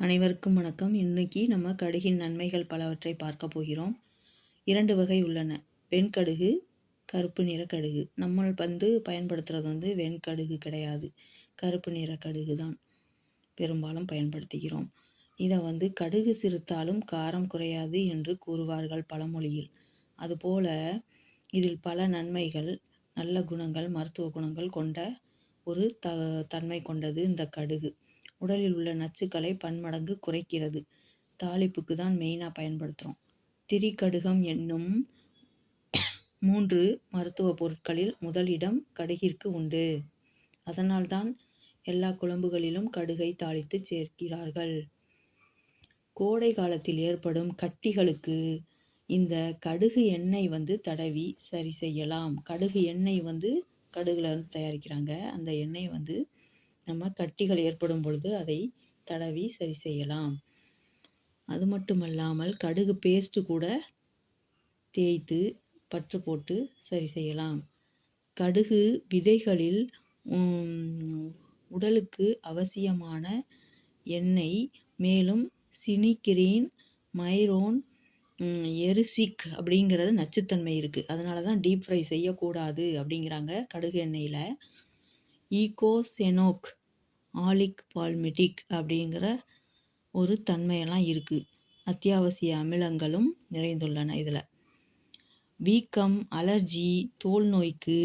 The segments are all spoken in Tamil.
அனைவருக்கும் வணக்கம். இன்னைக்கு நம்ம கடுகின் நன்மைகள் பலவற்றை பார்க்க போகிறோம். இரண்டு வகை உள்ளன. வெண்கடுகு கருப்பு நிற கடுகு. நம்ம வந்து பயன்படுத்துகிறது வந்து வெண்கடுகு கிடையாது. கருப்பு நிற கடுகு தான் பெரும்பாலும் பயன்படுத்துகிறோம். இதை வந்து கடுகு சிறுத்தாலும் காரம் குறையாது என்று கூறுவார்கள் பழமொழியில். அதுபோல இதில் பல நன்மைகள் நல்ல குணங்கள் மருத்துவ குணங்கள் கொண்ட ஒரு த தன்மை கொண்டது இந்த கடுகு. உடலில் உள்ள நச்சுக்களை பன்மடங்கு குறைக்கிறது. தாளிப்புக்கு தான் மெயினாக பயன்படுத்துகிறோம் திரிகடுகம் என்னும் மூன்று மருத்துவ பொருட்களில் முதலிடம் கடுகிற்கு உண்டு. அதனால்தான் எல்லா குழம்புகளிலும் கடுகை தாளித்து சேர்க்கிறார்கள். கோடை காலத்தில் ஏற்படும் கட்டிகளுக்கு இந்த கடுகு எண்ணெய் வந்து தடவி சரி செய்யலாம். கடுகு எண்ணெய் வந்து கடுகுல வந்து தயாரிக்கிறாங்க. அந்த எண்ணெய் வந்து நம்ம கட்டிகள் ஏற்படும் பொழுது அதை தடவி சரி செய்யலாம். அது மட்டுமல்லாமல் கடுகு பேஸ்ட்டு கூட தேய்த்து பற்று போட்டு சரி செய்யலாம். கடுகு விதைகளில் உடலுக்கு அவசியமான எண்ணெய் மேலும் சினிகிரீன் மைரோன் எரிசிக் அப்படிங்கிறது நச்சுத்தன்மை இருக்குது அதனால தான் டீப் ஃப்ரை செய்யக்கூடாது அப்படிங்கிறாங்க கடுகு எண்ணெயில். ஈகோசெனோக் ஆலிக் பால்மெடிக் அப்படிங்கிற ஒரு தன்மையெல்லாம் இருக்குது அத்தியாவசிய அமிலங்களும் நிறைந்துள்ளன இதில். வீக்கம் அலர்ஜி தோல் நோய்க்கு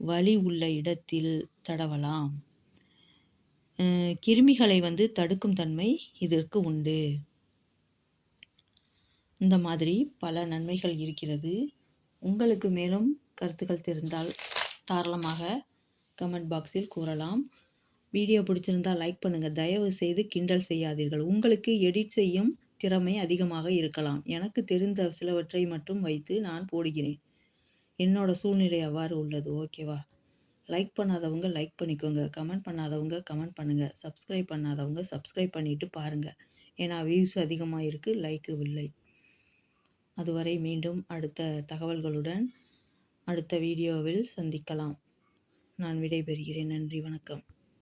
வலி உள்ள இடத்தில் தடவலாம். கிருமிகளை வந்து தடுக்கும் தன்மை இதற்கு உண்டு. இந்த மாதிரி பல நன்மைகள் இருக்கிறது. உங்களுக்கு மேலும் கருத்துக்கள் தெரிந்தால் தாராளமாக கமெண்ட் பாக்ஸில் கூறலாம். வீடியோ பிடிச்சிருந்தா லைக் பண்ணுங்கள் தயவு செய்து கிண்டல் செய்யாதீர்கள். உங்களுக்கு எடிட் செய்யும் திறமை அதிகமாக இருக்கலாம். எனக்கு தெரிந்த சிலவற்றை மட்டும் வைத்து நான் போடுகிறேன். என்னோட சூழ்நிலை அவ்வாறு உள்ளது. ஓகேவா லைக் பண்ணாதவங்க லைக் பண்ணிக்கோங்க. கமெண்ட் பண்ணாதவங்க கமெண்ட் பண்ணுங்கள் சப்ஸ்கிரைப் பண்ணாதவங்க சப்ஸ்கிரைப் பண்ணிவிட்டு பாருங்கள் ஏன்னா வியூஸ் அதிகமாக இருக்குது லைக்கு இல்லை அதுவரை மீண்டும் அடுத்த தகவல்களுடன் அடுத்த வீடியோவில் சந்திக்கலாம். நான் விடைபெறுகிறேன். நன்றி. வணக்கம்.